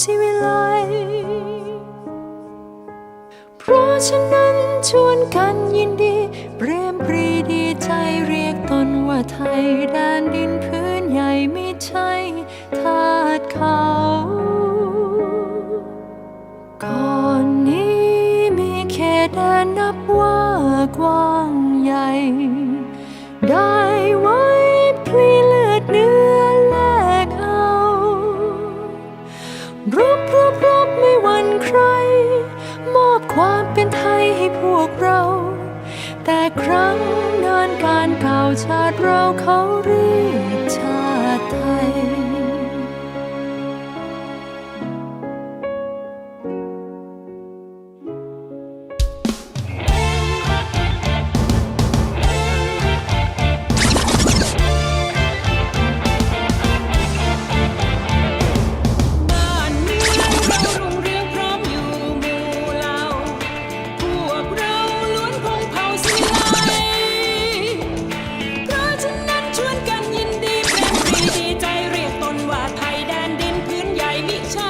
สิวิไลเพราะฉะนั้นชวนกันยินดี เปรมปรีดีใจเรียกตนว่าไทยแดนดินพื้นใหญ่ไม่ใช่ทาสเขาก่อนนี้มีเขตแดนนับว่ากว้า ไทยให้พวกเรา แต่ครั้งนานการเก่าชาติเราเขา Amy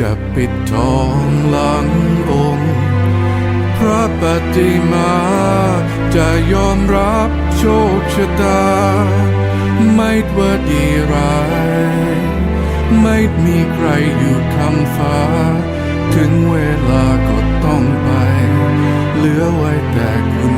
จะปิดทองหลังองค์ พระปฏิมาจะยอมรับโชคชะตา ไม่ว่าดีร้าย ไม่มีใครอยู่คำฟ้า ถึงเวลาก็ต้องไป เหลือไว้แต่คุณ